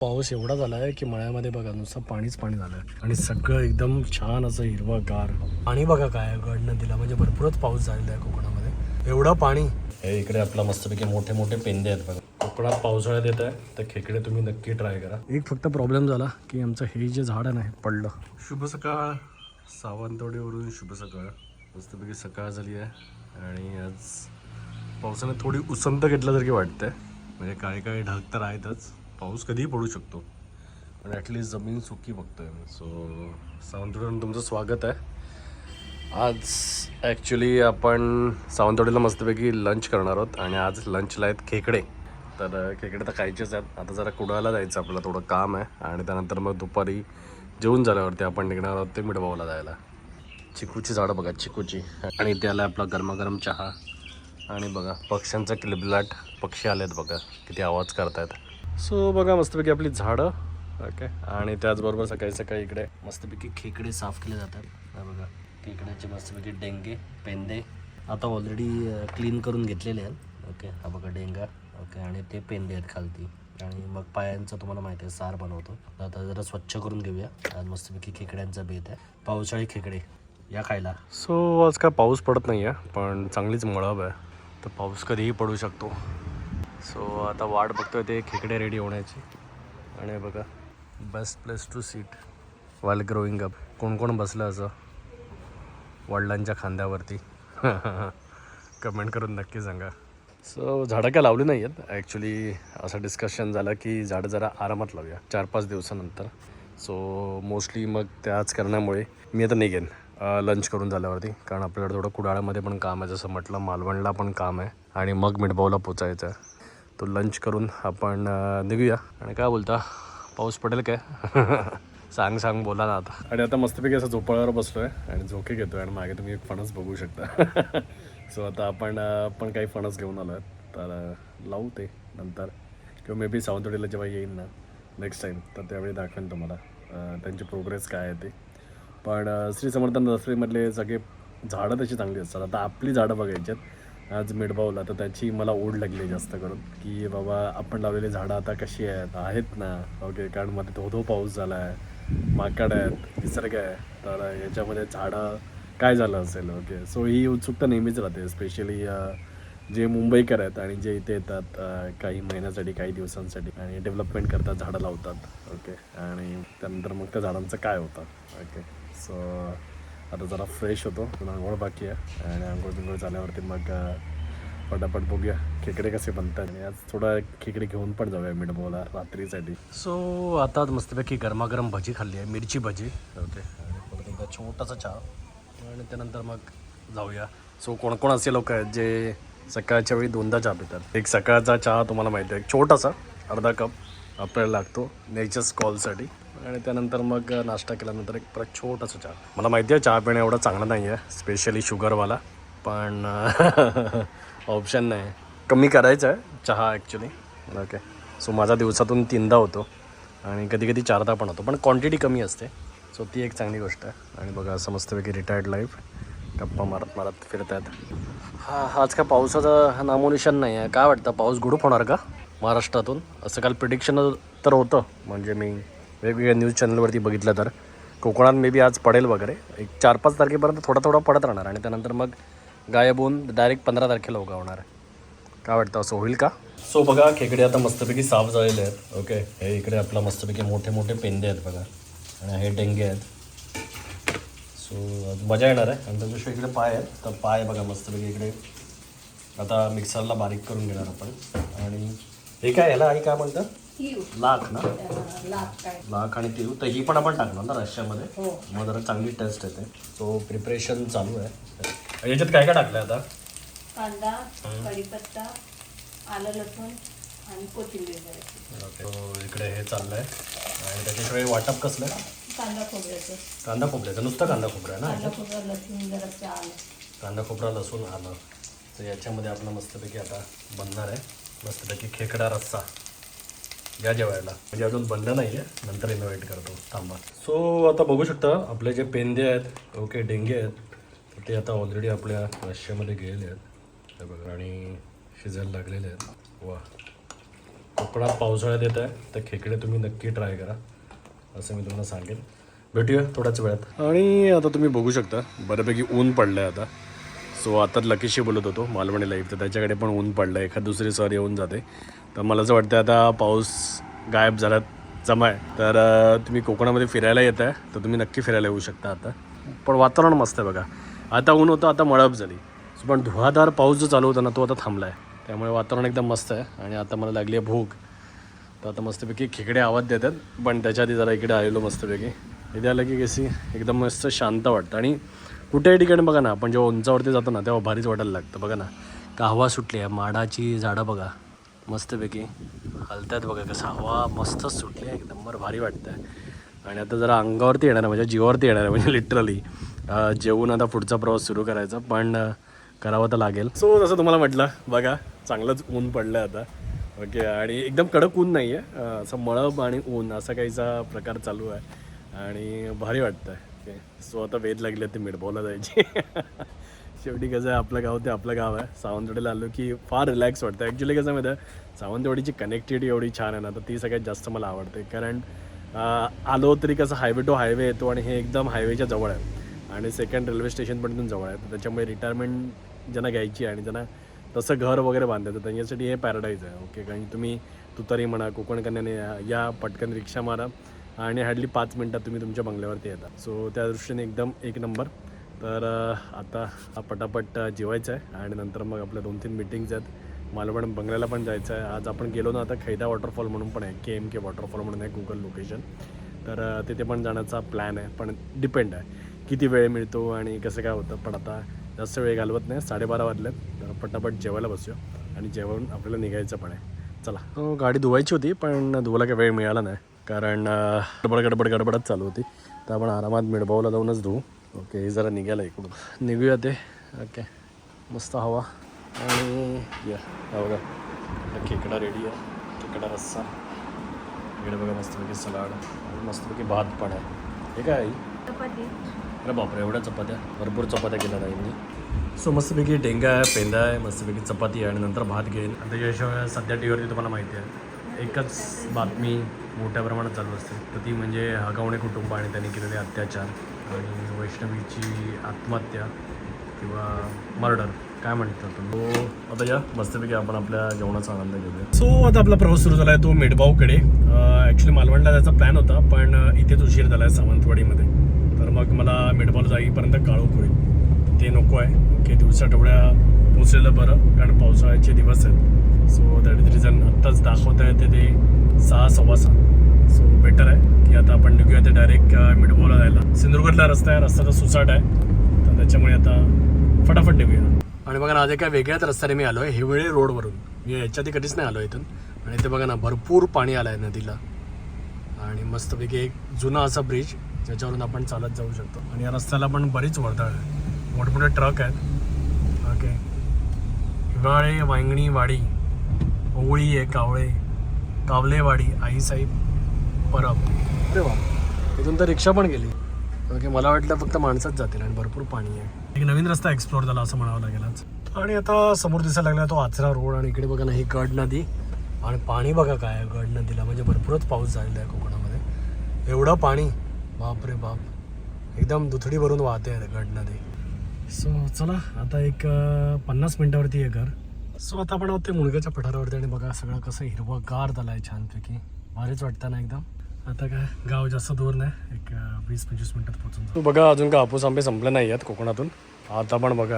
पाऊस एवढा झाला आहे की मळ्यामध्ये बघा नुसतं पाणीच पाणी झालं आहे आणि सगळं एकदम छान असं हिरवंगार. आणि बघा काय गड नदीला म्हणजे भरपूरच पाऊस झालेला आहे कोकणामध्ये. एवढं पाणी. हे इकडे आपला मस्तपैकी मोठे मोठे पेंदे आहेत बघा. कोकणात पावसाळ्यात येत आहे तर खेकडे तुम्ही नक्की ट्राय करा. एक फक्त प्रॉब्लेम झाला की आमचं हे जे झाड आहे ना हे पडलं. शुभ सकाळ. सावंतवाडीवरून शुभ सकाळ. मस्तपैकी सकाळ झाली आहे. आणि आज पावसाने थोडी उसंत घेतल्यासारखी वाटते म्हणजे काही काही ढग तर आहेतच. पाऊस कधीही पडू शकतो. पण ॲटलिस्ट जमीन सुकी बघतोय सो सावंतवाडीवरून तुमचं स्वागत आहे. आज ॲक्च्युली आपण सावंतवाडीला मस्तपैकी लंच करणार आहोत आणि आज लंचला आहेत खेकडे. तर खेकडे तर खायचेच आहेत. आता जरा कुडाळला जायचं आपलं थोडं काम आहे. आणि त्यानंतर मग दुपारी जेवून झाल्यावरती आपण निघणार आहोत ते मिडबावला जायला. चिकूची झाडं बघा चिकूची. आणि त्याला आपला गरमागरम चहा. आणि बघा पक्ष्यांचा किलबिलाट. पक्षी आलेत बघा किती आवाज करतायत. सो बघा मस्तपैकी आपली झाडं. ओके. आणि त्याचबरोबर सकाळी सकाळी इकडे मस्तपैकी खेकडे साफ केले जातात. बघा. खेकड्याचे मस्तपैकी डेंगे पेंदे आता ऑलरेडी क्लीन करून घेतलेले आहेत. ओके. हा बघा डेंगा. ओके. आणि ते पेंदे आहेत खालती. आणि मग पायांचं तुम्हाला माहिती आहे सार बनवतो. आता जरा स्वच्छ करून घेऊया. आज मस्तपैकी खेकड्यांचा बेत आहे. पावसाळी खेकडे या खायला. सो आज काय पाऊस पडत नाही आहे पण चांगलीच मळब आहे. तर पाऊस कधीही पडू शकतो. सो आता वाट बघतोय ते खेकडे रेडी होण्याची. आणि बघा best place to sit while growing up कोण कोण बसलं असं? वडिलांच्या खांद्यावरती. कमेंट करून नक्की सांगा. सो झाडं काय लावली नाही आहेत ॲक्च्युली असं डिस्कशन झालं की झाडं जरा आरामात लावूया. चार पाच दिवसानंतर. सो मोस्टली मग त्याच कारणामुळे मी आता निघेन लंच करून झाल्यावरती. कारण आपल्याकडे थोडं कुडाळ्यामध्ये पण काम आहे. जसं म्हटलं मालवणला पण काम आहे. आणि मग मिठबावला पोचायचं आहे. तो लंच करून आपण निघूया. आणि काय बोलता? पाऊस पडेल काय? सांग सांग बोला ना आता. आणि आता मस्तपैकी असं झोपाळ्यावर बसलो आहे आणि झोके घेतो आणि मागे तुम्ही एक फणस बघू शकता. सो आता आपण पण काही फणस घेऊन आलो आहे तर लावू ते नंतर. किंवा मे बी सावंतवाडीला जेव्हा येईन ना नेक्स्ट टाईम तर त्यावेळी दाखवेन तुम्हाला त्यांची प्रोग्रेस काय आहे ते. पण श्री समर्थन नर्सरीमधले सगळे झाडं तशी चांगली असतात. आता आपली झाडं बघायची आहेत. आज मिडबावला तर त्याची मला ओढ लागली जास्त करून की बाबा आपण लावलेली झाडं आता कशी आहेत? आहेत ना. ओके कारण मध्ये धो धो पाऊस झाला आहे माकड आहेत निसर्ग आहे. तर याच्यामध्ये झाडं काय झालं असेल? ओके सो ही उत्सुकता नेहमीच राहते स्पेशली जे मुंबईकर आहेत आणि जे इथे येतात काही महिन्यासाठी काही दिवसांसाठी आणि डेव्हलपमेंट करतात झाडं लावतात. ओके आणि त्यानंतर मग त्या झाडांचं काय होतं? ओके सो आता जरा फ्रेश होतो. तुला आंघोळ बाकी आहे. आणि आंघोळ बिंघोळ झाल्यावरती मग पटापट बघूया. खेकडे कसे बनतात. आणि आज थोडा खेकडे घेऊन पण जाऊया मिडबोला रात्रीसाठी. सो आता मस्तपैकी गरमागरम भजी खाल्ली आहे. मिरची भजी. ओके आणि परत छोटासा चहा. आणि त्यानंतर मग जाऊया. सो कोण कोण असे लोक आहेत जे सकाळच्या वेळी दोनदा चहा पितात? एक सकाळचा चहा तुम्हाला माहिती आहे. एक छोटासा अर्धा कप आपल्याला लागतो. नेचर्स कॉलसाठी आणि त्यानंतर मग नाश्ता केल्यानंतर एक परत छोटासा चहा. मला माहिती आहे चहा पिणं एवढं चांगलं नाही आहे स्पेशली शुगरवाला पण ऑप्शन नाही कमी करायचं आहे चहा ॲक्च्युली ओके सो माझा दिवसातून तीनदा होतो आणि कधी कधी चारदा पण होतो पण क्वांटिटी कमी असते. सो ती एक चांगली गोष्ट आहे. आणि बघा असं रिटायर्ड लाईफ गप्पा मारत मारत फिरत आहेत हा आज का पावसाचा नामोनिशन नाही आहे. काय वाटतं पाऊस गुडूप होणार का महाराष्ट्रातून? असं काल प्रिडिक्शन तर होतं म्हणजे मी वेगवेगळ्या न्यूज चॅनलवरती बघितलं तर. कोकणात मे बी आज पडेल वगैरे. एक चार पाच तारखेपर्यंत थोडा थोडा पडत राहणार आणि त्यानंतर मग गायब होऊन डायरेक्ट पंधरा तारखेला उगवणार. काय वाटतं? असं होईल का? सो बघा खेकडे आता मस्तपैकी साफ झालेले आहेत. ओके हे इकडे आपला मस्तपैकी मोठे मोठे पेंदे आहेत बघा. आणि हे डेंगे आहेत. सो मजा येणार आहे. आणि त्याच्याशिवाय इकडे पाय आहेत. तर पाय बघा मस्तपैकी इकडे. आता मिक्सरला बारीक करून घेणार आपण. आणि हे काय ह्याला आणि काय लाख ना? लाख आणि तिळू. तर ही पण आपण टाकणार ना रश्श्यामध्ये मग जरा चांगली टेस्ट येते. सो प्रिपरेशन चालू आहे. याच्यात काय काय टाकलं आता? कांदा कढीपत्ता आलं लसूण आणि कोथिंबीर जराशी. ओके सो इकडे हे चाललंय. आणि त्याच्याशिवाय वाटप कसलं? आहे? कांदा खोबऱ्याचं. कांदा खोबऱ्याचं. नुसतं कांदा खोबरा आहे ना? कांदा खोबरा लसूण जरासं आलं. कांदा खोबरा लसूण आलं. तर याच्यामध्ये आपलं मस्तपैकी आता बनणार आहे. मस्तपैकी खेकडा रस्सा. या जेवायला. म्हणजे अजून बनलं नाही आहे नंतर इन्व्हाइट करतो. थांबा. सो आता बघू शकता आपले जे पेंदे आहेत ओके डेंगे आहेत ते आता ऑलरेडी आपल्या रश्श्यामध्ये गेलेले आहेत. हे बघा आणि शिजायला लागलेले आहेत. वा. कोकणात पावसाळ्यात येत आहे तर खेकडे तुम्ही नक्की ट्राय करा. असं मी तुम्हाला सांगेन. भेटूया थोड्याच वेळात. आणि आता तुम्ही बघू शकता बऱ्यापैकी ऊन पडलं आहे आता. सो आता लकीशी बोलत होतो मालवणी लाईफ तर त्याच्याकडे पण ऊन पडलं आहे एखाद दुसरी सर येऊन जाते. तर मला असं वाटतं आता पाऊस गायब झाला जमा आहे. तर तुम्ही कोकणामध्ये फिरायला येत आहे तर तुम्ही नक्की फिरायला येऊ शकता आता. पण वातावरण मस्त आहे बघा. आता ऊन होतं आता मळप झाली. पण धुवाधार पाऊस जो चालू होता ना तो आता थांबला आहे त्यामुळे वातावरण एकदम मस्त आहे. आणि आता मला लागली आहे भूक. तर आता मस्तपैकी खेकडे आवाज देतात पण त्याच्या आधी जरा इकडे आलेलो मस्तपैकी. इथे आलं की कशी एकदम मस्त शांत वाटतं. आणि कुठेही ठिकाणी बघा ना आपण जेव्हा उंचावरती जातो ना तेव्हा भारीच वाटायला लागतं. बघा ना का हवा सुटली आहे माडाची झाडं बघा. मस्तपैकी हलतात बघा कसं. हवा मस्तच सुटली आहे. एकदम भारी वाटतं आहे आणि आता जरा अंगावरती येणार आहे. म्हणजे जीवावरती येणार आहे. म्हणजे लिटरली जेवून आता पुढचा प्रवास सुरू करायचा. पण करावं तर लागेल. सो जसं तुम्हाला म्हटलं बघा चांगलंच ऊन पडलं आहे आता. ओके आणि एकदम कडक ऊन नाही आहे असं मळब आणि ऊन असा काहीचा प्रकार चालू आहे. आणि भारी वाटतं आहे ओके सो आता वेध लागले ते मिडबॉला जायची. शेवटी कसं आहे आपलं गाव ते आपलं गाव आहे. सावंतवाडीला आलो की फार रिलॅक्स वाटतं. ॲक्च्युली कसं माहिती आहे सावंतवाडीची कनेक्टिव्हिटी एवढी छान आहे ना तर ती सगळ्यात जास्त मला आवडते. कारण आलो तरी कसं हायवे टू हायवे येतो आणि हे एकदम हायवेच्या जवळ आहे. आणि सेकंड रेल्वे स्टेशन पण इथून जवळ आहे. तर त्याच्यामुळे रिटायरमेंट ज्यांना घ्यायची आहे आणि ज्यांना तसं घर वगैरे बांधायचं त्यांच्यासाठी हे पॅराडाईज आहे. ओके कारण तुम्ही तुतारी म्हणा कोकण कन्याने या या पटकन रिक्षा मारा आणि हार्डली पाच मिनटात तुम्ही तुमच्या बंगल्यावरती येता. सो त्या दृष्टीने एकदम एक नंबर तर आता हा पटापट जेवायचं आहे आणि नंतर मग आपल्या दोन तीन मिटिंग्स आहेत. मालवण बंगल्याला पण जायचं आहे. आज आपण गेलो ना आता खैदा वॉटरफॉल म्हणून पण आहे. के एम के वॉटरफॉल म्हणून आहे गुगल लोकेशन तर तिथे पण जाण्याचा प्लॅन आहे. पण डिपेंड आहे. किती वेळ मिळतो आणि कसं काय होतं? पण आता जास्त वेळ घालवत नाही. साडेबारा वाजल्यात तर पटापट जेवायला बसूया. आणि जेवण आपल्याला निघायचं पण आहे. चला. हो, गाडी धुवायची होती पण धुवायला काही वेळ मिळाला नाही. कारण गडबड गडबड गडबडच चालू होती. तर आपण आरामात मिडबावला जाऊनच धुवू. ओके हे जरा निघालं इकडून. निघूया ते. ओके. मस्त हवा. आणि या बघा. खेकडा रेडी आहे. खेकडा रस्सा. इकडे बघा मस्तपैकी सलाड. आणि मस्तपैकी भात पण आहे. हे काय आई? चपाती. अरे बापरे एवढ्या चपात्या. भरपूर चपात्या केल्या नाही सो मस्तपैकी डेंगा आहे पेंदा आहे मस्तपैकी चपाती आहे. आणि नंतर भात घेईन. आता याशिवाय सध्या टी व्हीवरती तुम्हाला माहिती आहे. एकच बातमी मोठ्या प्रमाणात चालू असते. तर ती म्हणजे हगवणे कुटुंब आणि त्यांनी केलेले अत्याचार. आणि वैष्णवीची आत्महत्या किंवा मर्डर काय म्हणतात तो आता या मस्तपैकी आपण आपल्या जेवणाचा आनंद घेऊया. सो आता आपला प्रवास सुरू झाला आहे तो मेडबावकडे ॲक्च्युली मालवणला जायचा प्लॅन होता पण इथेच उशीर झाला आहे सावंतवाडीमध्ये. तर मग मला मेडबावला जाईपर्यंत काळोख होईल. ते नको आहे. ओके दिवसा आठवड्या पोचलेलं बरं कारण पावसाळ्याचे दिवस आहेत. सो दॅट इज रिझन आत्ताच दाखवत आहे ते ते सहा सव्वा सहा. सो बेटर आहे की आता आपण निघूया ते डायरेक्ट मिडबॉलला जायला. सिंधुदुर्गातला रस्ता आहे रस्ता तर सुसाट आहे. तर त्याच्यामुळे आता फटाफट निघूया. आणि बघा ना आज एका वेगळ्याच रस्त्याने मी आलो आहे हिवळे रोडवरून. मी याच्या आधी कधीच नाही आलो इथून. आणि इथे बघा ना भरपूर पाणी आलं आहे नदीला. आणि मस्तपैकी एक जुना असा ब्रिज ज्याच्यावरून आपण चालत जाऊ शकतो. आणि या रस्त्याला पण बरीच वर्दळ आहे. मोठमोठे ट्रक आहेत. ओके हिवाळे वांगणी वाडी. ओवळी आहे कावळे कावलेवाडी आईसाहेब परब अरे वा इथून तर रिक्षा पण गेली. ओके मला वाटलं फक्त माणसंच जातील आणि भरपूर पाणी आहे. एक नवीन रस्ता एक्सप्लोर झाला असं म्हणावं लागेल आज. आणि आता समोर दिसायला लागला तो आचरा रोड आणि इकडे बघा ना ही गड नदी. आणि पाणी बघा काय गड नदीला. म्हणजे भरपूरच पाऊस झालेला आहे कोकणामध्ये. एवढं पाणी. बाप रे बाप. एकदम दुथडी भरून वाहते आहे गड नदी. सो चला आता एक पन्नास मिनिटावरती आहे घर. सो आता आपण आहोत ते मुलग्याच्या पठारावरती आणि बघा सगळं कसं हिरवंगार झालं आहे छानपैकी. भारीच वाटतं ना एकदम. आता काय गाव जास्त दूर नाही. एक वीस पंचवीस मिनिटात पोहोचून जाऊ. बघा अजून का हापूस आंबे संपले नाही आहेत कोकणातून. आता पण बघा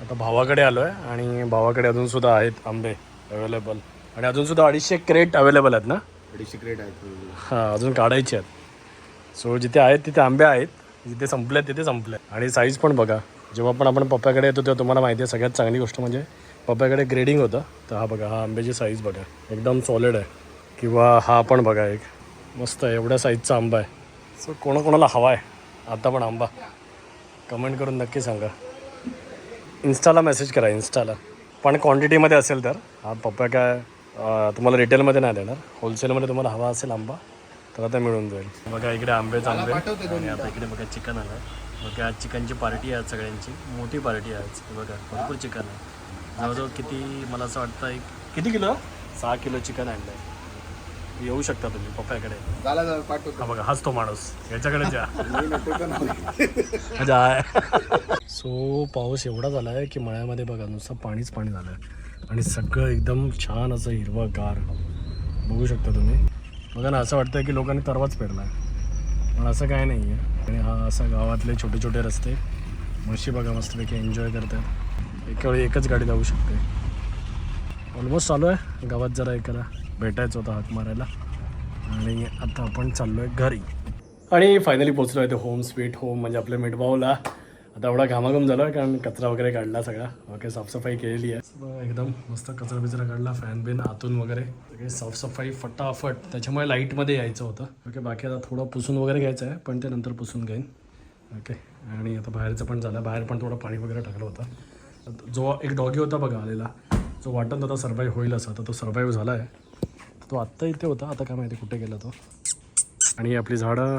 आता भावाकडे आलो आहे आणि भावाकडे अजून सुद्धा आहेत आंबे अवेलेबल आणि अजून सुद्धा अडीचशे क्रेट अवेलेबल आहेत ना? अडीचशे क्रेट आहेत. हां अजून काढायचे आहेत. सो जिथे आहेत तिथे आंबे आहेत. जिथे संपले आहेत तिथे संपले आहेत. आणि साईज पण बघा. जेव्हा पण आपण पप्प्याकडे येतो तेव्हा तुम्हाला माहिती आहे सगळ्यात चांगली गोष्ट म्हणजे पप्प्याकडे ग्रेडिंग होतं. तर हा बघा हा आंब्याची साईज बघा. एकदम सॉलिड आहे. किंवा हा पण बघा एक. मस्त आहे एवढ्या साईजचा आंबा आहे. सो कोणाकोणाला हवा आहे आता पण आंबा. कमेंट करून नक्की सांगा. इन्स्टाला मेसेज करा इन्स्टाला पण क्वांटिटीमध्ये असेल तर हा पप्पा काय तुम्हाला रिटेलमध्ये नाही देणार. होलसेलमध्ये तुम्हाला हवा असेल आंबा तर आता मिळून जाईल. बघा इकडे आंबेच आंबे आणि आता इकडे बघा चिकन आलं आहे बघा आज चिकनची पार्टी आहे सगळ्यांची. मोठी पार्टी आहे आज. बघा भरपूर चिकन आहे. जवळजवळ किती मला असं वाटतं एक किती किलो? सहा किलो चिकन आणलं आहे येऊ शकता तुम्ही पप्पाकडे झाला झाला पाठवतो. हा बघा हाच तो माणूस. याच्याकडे जा मी नको तर नाही. जाय सो पाऊस एवढा झाला आहे की मळ्यामध्ये बघा नुसतं पाणीच पाणी झालं आहे आणि सगळं एकदम छान असं हिरवं गार बघू शकता तुम्ही. बघा ना असं वाटतं की लोकांनी तरवाच पेरला आहे पण असं काय नाही आहे आणि हा असा गावातले छोटे छोटे रस्ते. म्हशी बघा मस्तपैकी एन्जॉय करतात. एका वेळी एकच गाडी जाऊ शकते. ऑलमोस्ट चालू आहे. गावात जरा एकाला. भेटायचं होतं हाक मारायला. आणि आता आपण चाललो आहे घरी. आणि फायनली पोचलो आहे ते होम स्वीट होम म्हणजे आपल्या मिठभाऊला. आता एवढा घामाघूम झाला आहे कारण कचरा वगैरे काढला सगळा. ओके साफसफाई केलेली आहे. एकदम मस्त कचरा बिचरा काढला फॅन बिन आतून वगैरे. सगळे साफसफाई फटाफट. त्याच्यामुळे लाईटमध्ये यायचं होतं. ओके बाकी आता थोडं पुसून वगैरे घ्यायचं आहे पण ते नंतर पुसून घेईन. ओके आणि आता बाहेरचं पण झालं. बाहेर पण थोडं पाणी वगैरे टाकलं होतं. जो एक डॉगी होता बघा आलेला जो वाटत होता सर्वाईव्ह होईल असा तर तो सर्वाईव्ह झाला आहे तो आत्ता इथे होता. आता काय माहिती कुठे गेला तो. आणि आपली झाडं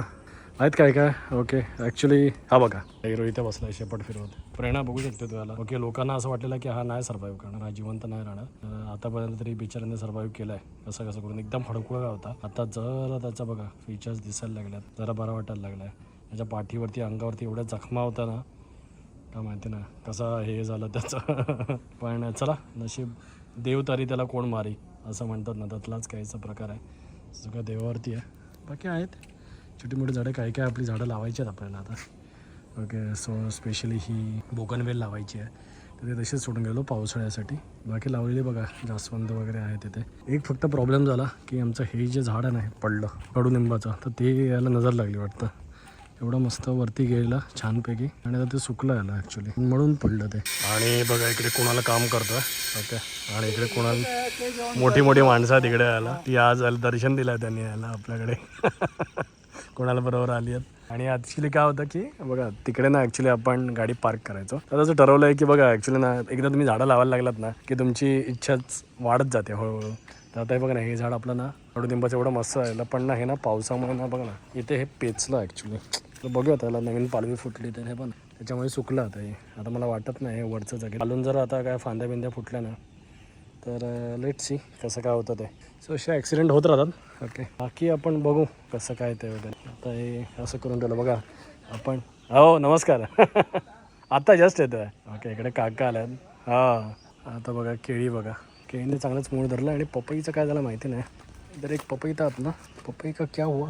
आहेत काय काय? ओके ॲक्च्युली हा बघा. हिरो इथे बसला आहे शेपट फिरवत. प्रेरणा बघू शकते तुम्हाला. ओके लोकांना असं वाटलेलं की हा नाही सर्वाईव्ह करणार हा जिवंत नाही राहणार. आतापर्यंत तरी बिचारांनी सर्वाईव्ह केला आहे कसं कसं करून एकदम हडकुळा होता. आता जरा त्याचा बघा फीचर्स दिसायला लागल्यात. जरा बरा वाटायला लागला आहे त्याच्या पाठीवरती अंगावरती एवढ्या जखमा होता ना का माहिती ना कसा हे झालं त्याचं. पण चला नशीब देव तरी त्याला कोण मारी? असं म्हणतात ना त्यातलाच काहीचा प्रकार आहे. सगळं देवावरती आहे. बाकी आहेत. छोटी मोठी झाडं काही काय आपली झाडं लावायची आहेत आपल्याला आता. ओके सो स्पेशली ही बोगनवेल लावायची आहे. तर ते तसेच सोडून गेलो पावसाळ्यासाठी. बाकी लावलेली बघा जास्वंद वगैरे आहे तिथे एक फक्त प्रॉब्लेम झाला की आमचं हे जे झाड आहे ना पडलं. कडुनिंबाचं. तर ते यायला नजर लागली वाटतं. एवढं मस्त वरती गेला छानपैकी. आणि आता ते सुकलं आलं ॲक्च्युली म्हणून पडलं ते. आणि बघा इकडे कोणाला काम करतोय. ओके. आणि इकडे कोणाला मोठी मोठी माणसं तिकडे आला ती आज दर्शन दिलं त्यांनी यायला आपल्याकडे. कोणाला बरोबर आली आहेत. आणि ॲक्च्युली काय होतं की बघा तिकडे ना ॲक्च्युली आपण गाडी पार्क करायचो. तर असं ठरवलं आहे की बघा ॲक्च्युली ना एकदा तुम्ही झाडं लावायला लागलात ना की तुमची इच्छाच वाढत जाते हळूहळू. तर आता हे बघा ना हे झाड आपलं ना कडुनिंबाचं एवढं मस्त राहिलं. पण ना हे ना पावसामुळे ना बघा ना इथे हे पेचलं ॲक्च्युली तर बघूया त्याला नवीन पालवी फुटली तर हे पण. त्याच्यामुळे सुकलं आता हे. आता मला वाटत नाही हे वरचं जागे घालून जर आता काय फांद्या बिंद्या फुटल्या ना तर लेट सी कसं काय होतं ते. सो असे ॲक्सिडेंट होत राहतात. ओके बाकी आपण बघू कसं काय ते वगैरे. आता हे असं करून ठेवलं. बघा आपण हो नमस्कार. आता जस्ट येतो आहे ओके इकडे काका आल्या हां आता बघा केळी बघा. केळीने चांगलंच मूळ धरलं आणि पपईचं काय झालं माहिती नाही. तर एक पपई तर ना. पपई का क्या हुआ?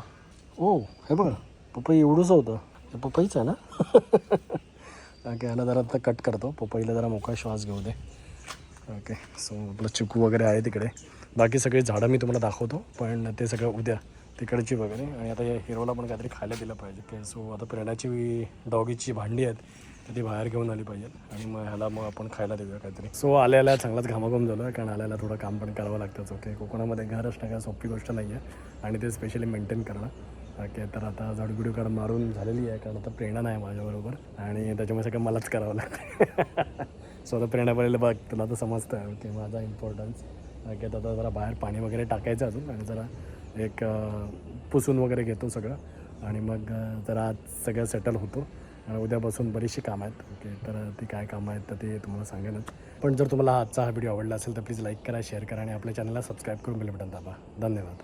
ओ हे बघा. पपई एवढंच होतं. पपईच आहे ना? ओके याला जरा आता कट करतो. पपईला जरा मोकळा श्वास घेऊ दे. ओके सो आपलं चिकू वगैरे आहे तिकडे. बाकी सगळी झाडं मी तुम्हाला दाखवतो पण ते सगळं उद्या तिकडची वगैरे. आणि आता या हिरोला पण काहीतरी खायला दिलं पाहिजे. की सो आता प्रेरणाची डॉगीची भांडी आहेत तर ती बाहेर घेऊन आली पाहिजेत आणि मग ह्याला मग आपण खायला देऊया काहीतरी. सो आल्याला चांगलाच घामाघूम झालो आहे कारण आल्याला थोडं काम पण करावं लागतंच. ओके कोकणामध्ये घर असणं काय सोपी गोष्ट नाही आहे आणि ते स्पेशली मेंटेन करणं. ओके तर आता झडगुडी काढ मारून झालेली आहे कारण आता प्रेरणा नाही माझ्याबरोबर आणि त्याच्यामुळे सगळं मलाच करावं लागतं सो आता प्रेरणा पडेल बघ तुला तर समजतं आहे ओके माझा इम्पॉर्टन्स ओके तर आता जरा बाहेर पाणी वगैरे टाकायचं अजून आणि जरा एक पुसून वगैरे घेतो सगळं. आणि मग जरा आज सगळं सेटल होतो. आणि उद्यापासून बरीचशी कामं आहेत ओके तर ती काय कामं आहेत तर ते तुम्हाला सांगेलच. पण जर तुम्हाला आजचा हा व्हिडिओ आवडला असेल तर प्लीज लाईक करा शेअर करा आणि आपल्या चॅनलला सबस्क्राईब करून बेल बटन दाबा. धन्यवाद.